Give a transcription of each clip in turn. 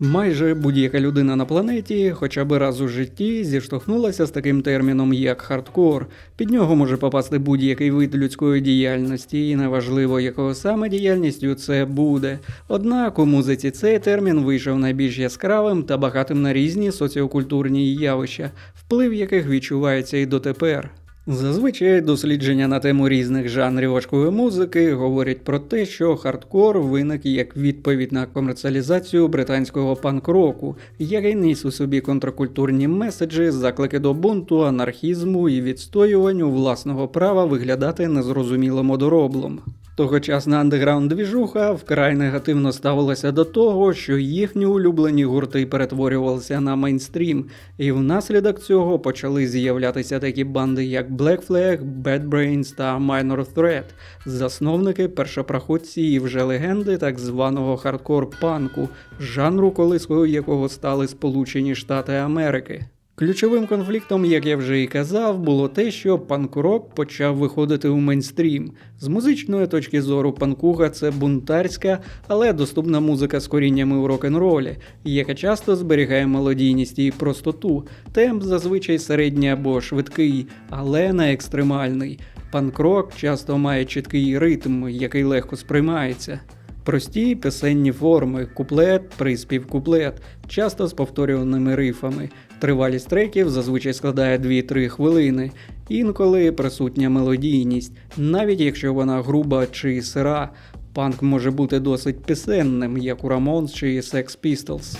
Майже будь-яка людина на планеті, хоча б раз у житті, зіштовхнулася з таким терміном, як хардкор. Під нього може попасти будь-який вид людської діяльності, і неважливо, якого саме діяльністю це буде. Однак у музиці цей термін вийшов найбільш яскравим та багатим на різні соціокультурні явища, вплив яких відчувається і дотепер. Зазвичай дослідження на тему різних жанрів важкої музики говорять про те, що хардкор виник як відповідь на комерціалізацію британського панк-року, який ніс у собі контркультурні меседжі, заклики до бунту, анархізму і відстоюванню власного права виглядати незрозумілим одороблом. Тогочасна андеграунд двіжуха вкрай негативно ставилася до того, що їхні улюблені гурти перетворювалися на мейнстрім, і внаслідок цього почали з'являтися такі банди, як Black Flag, Bad Brains та Minor Threat, засновники, першопроходці і вже легенди так званого хардкор-панку, жанру колискою якого стали Сполучені Штати Америки. Ключовим конфліктом, як я вже і казав, було те, що панк-рок почав виходити у мейнстрім. З музичної точки зору панкуга це бунтарська, але доступна музика з коріннями у рок-н-ролі, яка часто зберігає мелодійність і простоту. Темп зазвичай середній або швидкий, але не екстремальний. Панк-рок часто має чіткий ритм, який легко сприймається. Прості пісенні форми, куплет, приспів, куплет, часто з повторюваними рифами. Тривалість треків зазвичай складає 2-3 хвилини, інколи присутня мелодійність, навіть якщо вона груба чи сира. Панк може бути досить пісенним, як у Рамонс чи Sex Pistols.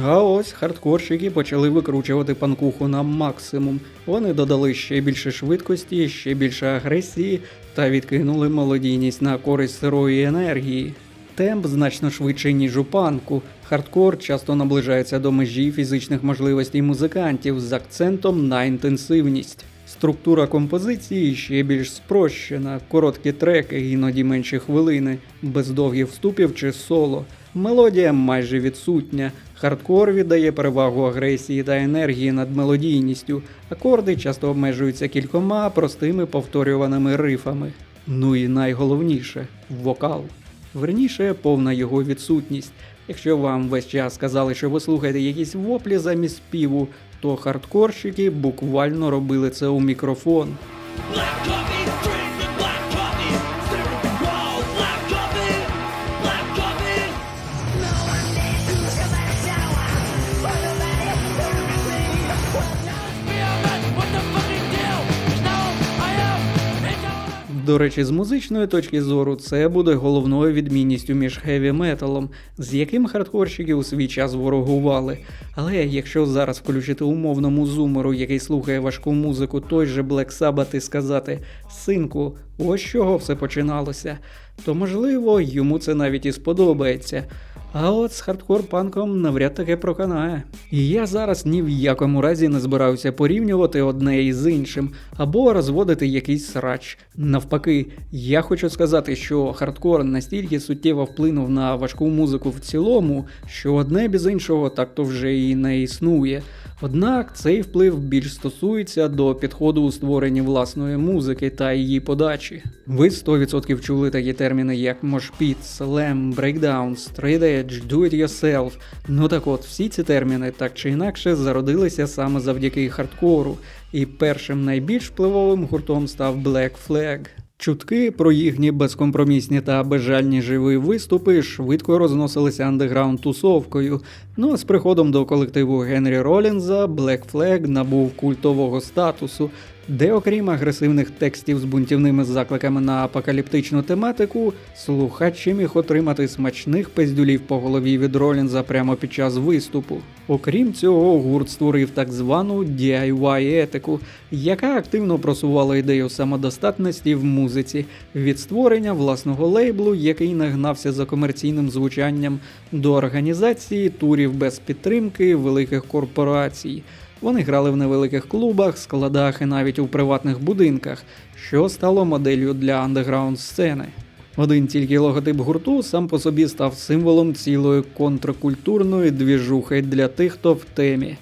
А ось хардкорщики почали викручувати панкуху на максимум. Вони додали ще більше швидкості, ще більше агресії та відкинули молодійність на користь сирої енергії. Темп значно швидший, ніж у панку. Хардкор часто наближається до межі фізичних можливостей музикантів з акцентом на інтенсивність. Структура композиції ще більш спрощена, короткі треки, іноді менші хвилини, без довгих вступів чи соло. Мелодія майже відсутня. Хардкор віддає перевагу агресії та енергії над мелодійністю. Акорди часто обмежуються кількома простими повторюваними рифами. Ну і найголовніше вокал. Верніше, повна його відсутність. Якщо вам весь час сказали, що ви слухаєте якісь воплі замість співу, то хардкорщики буквально робили це у мікрофон. Black До речі, з музичної точки зору це буде головною відмінністю між хеві металом, з яким хардкорщики у свій час ворогували. Але якщо зараз включити умовному зумеру, який слухає важку музику, той же Black Sabbath і сказати Синку, ось чого все починалося, то можливо йому це навіть і сподобається. А от з хардкор-панком навряд таки проканає. І я зараз ні в якому разі не збираюся порівнювати одне із іншим або розводити якийсь срач. Навпаки, я хочу сказати, що хардкор настільки суттєво вплинув на важку музику в цілому, що одне без іншого так то вже і не існує. Однак цей вплив більш стосується до підходу у створенні власної музики та її подачі. Ви 100% чули такі терміни, як мошпіт, слем, брейкдаун, straight edge, do it yourself. Ну так от, всі ці терміни так чи інакше зародилися саме завдяки хардкору, і першим найбільш впливовим гуртом став Black Flag. Чутки про їхні безкомпромісні та безжальні живі виступи швидко розносилися андеграунд тусовкою. Ну а з приходом до колективу Генрі Ролінза Black Flag набув культового статусу, де, окрім агресивних текстів з бунтівними закликами на апокаліптичну тематику, слухач міг отримати смачних пиздюлів по голові від Ролінза прямо під час виступу. Окрім цього, гурт створив так звану DIY етику, яка активно просувала ідею самодостатності в музиці від створення власного лейблу, який нагнався за комерційним звучанням, до організації турів без підтримки великих корпорацій. Вони грали в невеликих клубах, складах і навіть у приватних будинках, що стало моделлю для андеграунд сцени. Один тільки логотип гурту сам по собі став символом цілої контркультурної двіжухи для тих, хто в темі.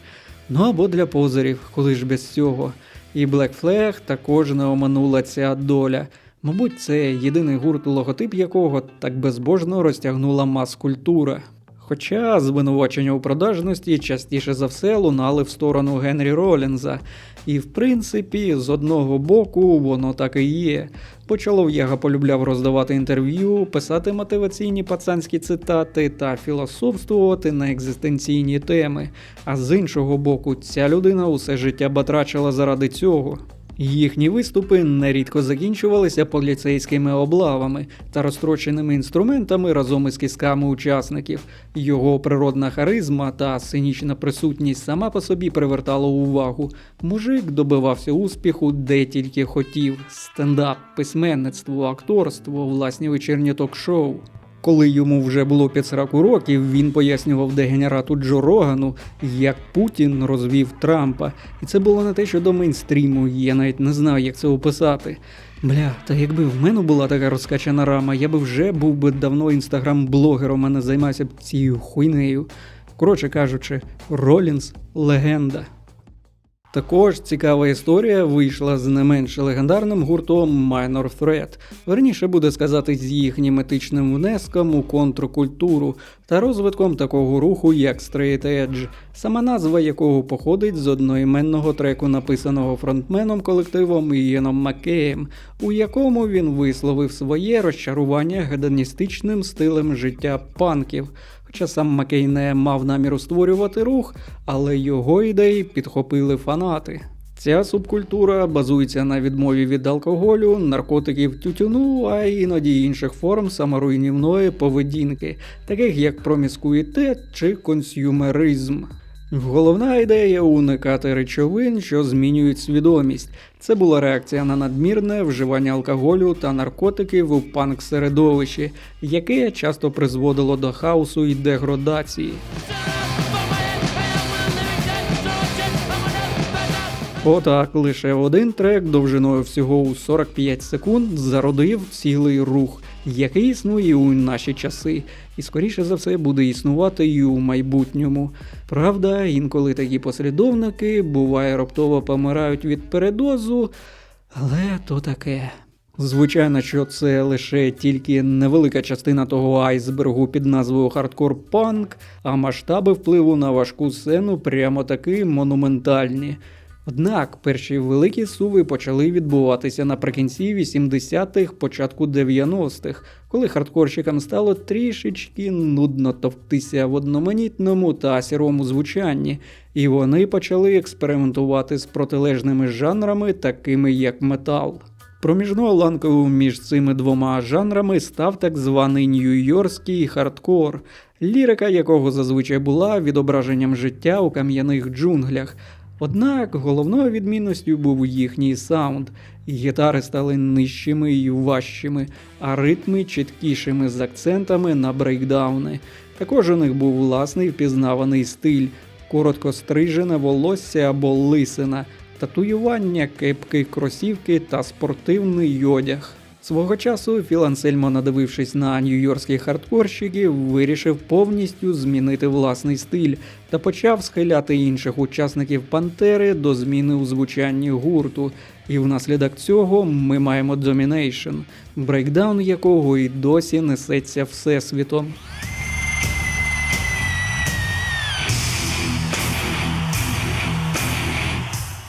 Ну або для позерів, коли ж без цього. І Black Flag також не оминула ця доля. Мабуть, це єдиний гурт, логотип якого так безбожно розтягнула мас-культура. Хоча звинувачення у продажності частіше за все лунали в сторону Генрі Ролінза, і в принципі, з одного боку, воно так і є. Почолов'яга полюбляв роздавати інтерв'ю, писати мотиваційні пацанські цитати та філософствувати на екзистенційні теми. А з іншого боку, ця людина усе життя батрачила заради цього. Їхні виступи нерідко закінчувалися поліцейськими облавами та розтроченими інструментами разом із кісками учасників. Його природна харизма та цинічна присутність сама по собі привертала увагу. Мужик добивався успіху де тільки хотів: стендап, письменництво, акторство, власні вечірні ток-шоу. Коли йому вже було під 40 років, він пояснював дегенерату Джо Рогану, як Путін розвів Трампа. І це було не те, що до мейнстріму, я навіть не знаю, як це описати. Бля, та якби в мене була така розкачана рама, я би вже був би давно інстаграм-блогером, а не займався б цією хуйнею. Коротше кажучи, Ролінс легенда. Також цікава історія вийшла з не менш легендарним гуртом Minor Threat. Верніше буде сказати з їхнім етичним внеском у контркультуру та розвитком такого руху, як Straight Edge, сама назва якого походить з одноіменного треку, написаного фронтменом колективом Ієном Маккеєм, у якому він висловив своє розчарування гедоністичним стилем життя панків. Хоча сам Маккей не мав наміру створювати рух, але його ідеї підхопили фанати. Ця субкультура базується на відмові від алкоголю, наркотиків тютюну, а іноді інших форм саморуйнівної поведінки, таких як проміскуїтет чи консюмеризм. Головна ідея уникати речовин, що змінюють свідомість. Це була реакція на надмірне вживання алкоголю та наркотиків у панк-середовищі, яке часто призводило до хаосу і деградації. Отак лише один трек довжиною всього у 45 секунд зародив цілий рух, який існує у наші часи, і скоріше за все буде існувати і у майбутньому. Правда, інколи такі послідовники буває раптово помирають від передозу, але то таке. Звичайно, що це лише тільки невелика частина того айсбергу під назвою хардкор панк, а масштаби впливу на важку сцену прямо таки монументальні. Однак перші великі суви почали відбуватися наприкінці 80-х, початку 90-х, коли хардкорщикам стало трішечки нудно товктися в одноманітному та сірому звучанні, і вони почали експериментувати з протилежними жанрами, такими як метал. Проміжною ланкою між цими двома жанрами став так званий нью-йоркський хардкор, лірика якого зазвичай була відображенням життя у кам'яних джунглях. Однак головною відмінністю був їхній саунд. Гітари стали нижчими і важчими, а ритми чіткішими з акцентами на брейкдауни. Також у них був власний впізнаваний стиль, коротко стрижене волосся або лисина, татуювання, кепки, кросівки та спортивний одяг. Свого часу Філ Ансельмо, надивившись на нью-йоркських хардкорщиків, вирішив повністю змінити власний стиль та почав схиляти інших учасників Пантери до зміни у звучанні гурту. І внаслідок цього ми маємо Domination, брейкдаун якого і досі несеться всесвітом.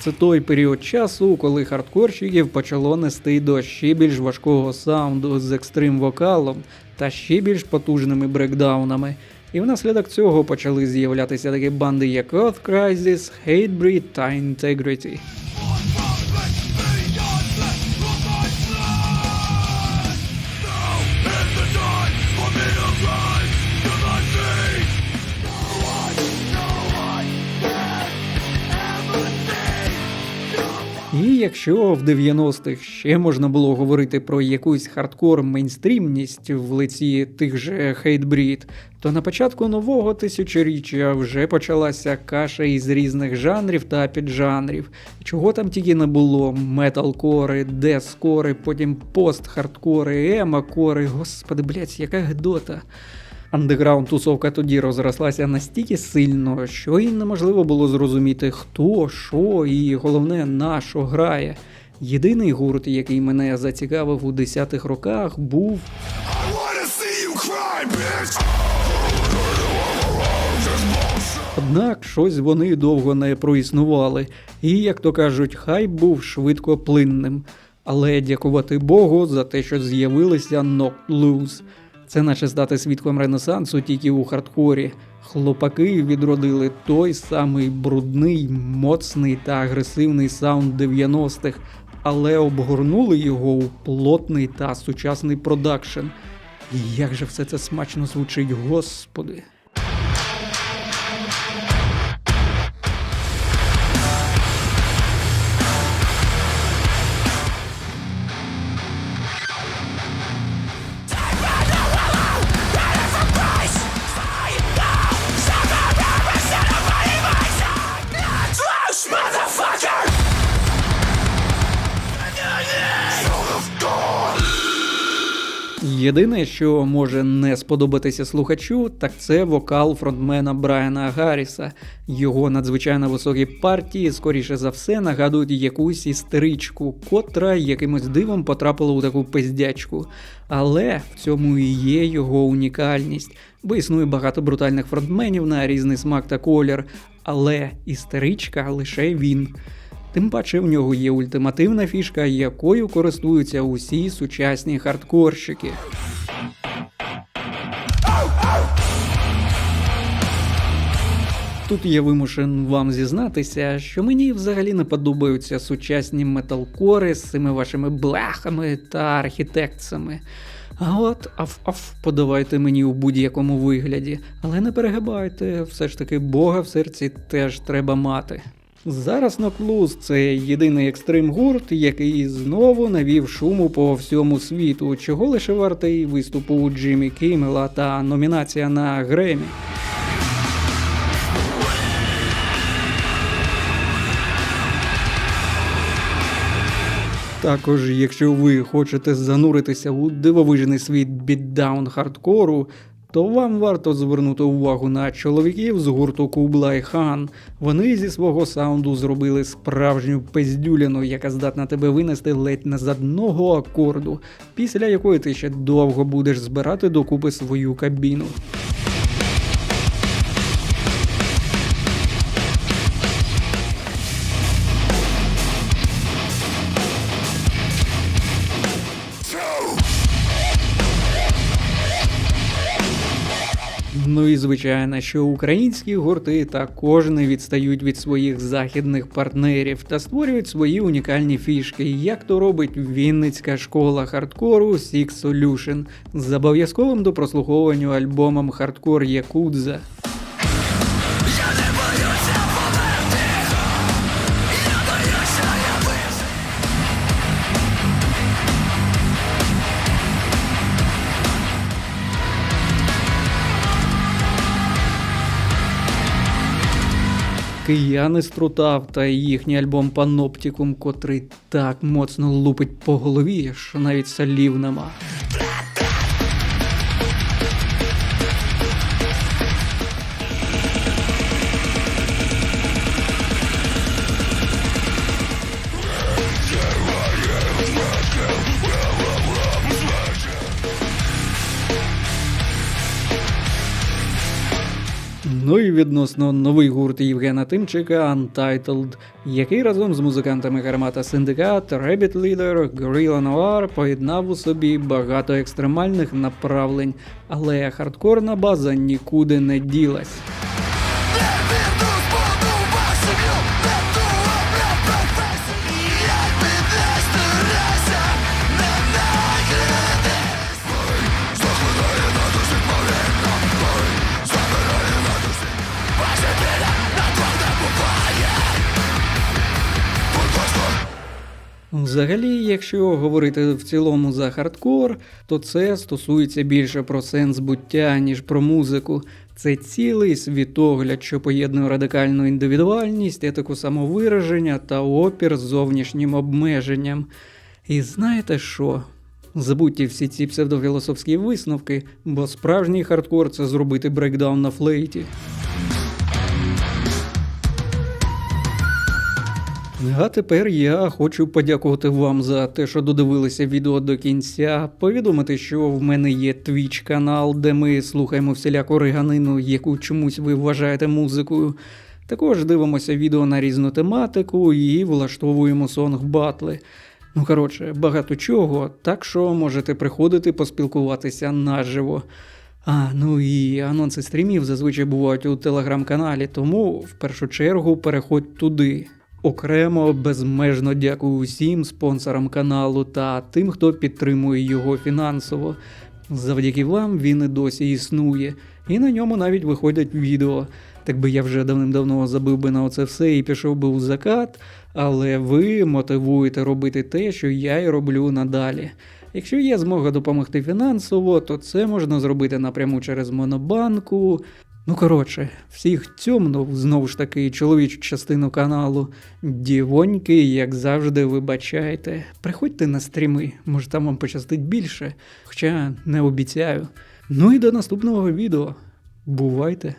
Це той період часу, коли хардкорщиків почало нести до ще більш важкого саунду з екстрим вокалом та ще більш потужними брекдаунами. І внаслідок цього почали з'являтися такі банди, як Earth Crisis, Hatebreed та Integrity. Якщо в 90-х ще можна було говорити про якусь хардкор мейнстрімність в лиці тих же хейтбрід, то на початку нового тисячоріччя вже почалася каша із різних жанрів та піджанрів. Чого там тільки не було: металкори, дескори, потім пост-хардкори, емакори. Господи, блять, яка гидота. Андеграунд тусовка тоді розрослася настільки сильно, що і неможливо було зрозуміти, хто, що і головне на що грає. Єдиний гурт, який мене зацікавив у 10-х роках, був. Однак щось вони довго не проіснували, і, як то кажуть, хайп був швидко плинним. Але дякувати Богу за те, що з'явилися Knocked Loose. Це наче стати свідком Ренесансу тільки у хардкорі. Хлопаки відродили той самий брудний, моцний та агресивний саунд 90-х, але обгорнули його у плотний та сучасний продакшн. І як же все це смачно звучить, господи. Єдине, що може не сподобатися слухачу, так це вокал фронтмена Брайана Гарріса. Його надзвичайно високі партії, скоріше за все, нагадують якусь істеричку, котра якимось дивом потрапила у таку пиздячку. Але в цьому і є його унікальність, бо існує багато брутальних фронтменів на різний смак та колір, але істеричка лише він. Тим паче в нього є ультимативна фішка, якою користуються усі сучасні хардкорщики. Тут я вимушен вам зізнатися, що мені взагалі не подобаються сучасні металкори з цими вашими бляхами та архітектцями. А от аф-аф подавайте мені у будь-якому вигляді, але не перегибайте, все ж таки Бога в серці теж треба мати. Зараз Ноклуз це єдиний екстрим гурт, який знову навів шуму по всьому світу, чого лише вартий виступу Джиммі Кіммела та номінація на Гремі. Також, якщо ви хочете зануритися у дивовижний світ бітдаун хардкору, то вам варто звернути увагу на чоловіків з гурту Кублай Хан. Вони зі свого саунду зробили справжню пиздюліну, яка здатна тебе винести ледь не з одного акорду, після якої ти ще довго будеш збирати докупи свою кабіну. Ну і звичайно, що українські гурти також не відстають від своїх західних партнерів та створюють свої унікальні фішки, як то робить Вінницька школа хардкору Six Solution з обов'язковим до прослуховування альбомом Хардкор Якудза. Кияни Струтав та їхній альбом Паноптікум, котрий так моцно лупить по голові, що навіть салів нема. Відносно новий гурт Євгена Тимчика Untitled, який разом з музикантами Гармата Синдикат, Rabbit Leader, Gorilla Noir поєднав у собі багато екстремальних направлень, але хардкорна база нікуди не ділась. Взагалі, якщо говорити в цілому за хардкор, то це стосується більше про сенс буття, ніж про музику. Це цілий світогляд, що поєднує радикальну індивідуальність, етику самовираження та опір з зовнішнім обмеженням. І знаєте що? Забудьте всі ці псевдофілософські висновки, бо справжній хардкор це зробити брейкдаун на флейті. А тепер я хочу подякувати вам за те, що додивилися відео до кінця. Повідомити, що в мене є Twitch канал, де ми слухаємо всіляку риганину, яку чомусь ви вважаєте музикою. Також дивимося відео на різну тематику і влаштовуємо сонг батли. Ну коротше, багато чого, так що можете приходити поспілкуватися наживо. А, ну і анонси стрімів зазвичай бувають у телеграм-каналі, тому в першу чергу переходь туди. Окремо безмежно дякую усім спонсорам каналу та тим, хто підтримує його фінансово. Завдяки вам він і досі існує, і на ньому навіть виходять відео. Так би я вже давним-давно забив би на оце все і пішов би у закат, але ви мотивуєте робити те, що я й роблю надалі. Якщо є змога допомогти фінансово, то це можна зробити напряму через Монобанку. Ну коротше, всіх цьомно, знову ж таки чоловічу частину каналу. Дівоньки, як завжди, вибачайте. Приходьте на стріми, може там вам пощастить більше, хоча не обіцяю. Ну і до наступного відео. Бувайте!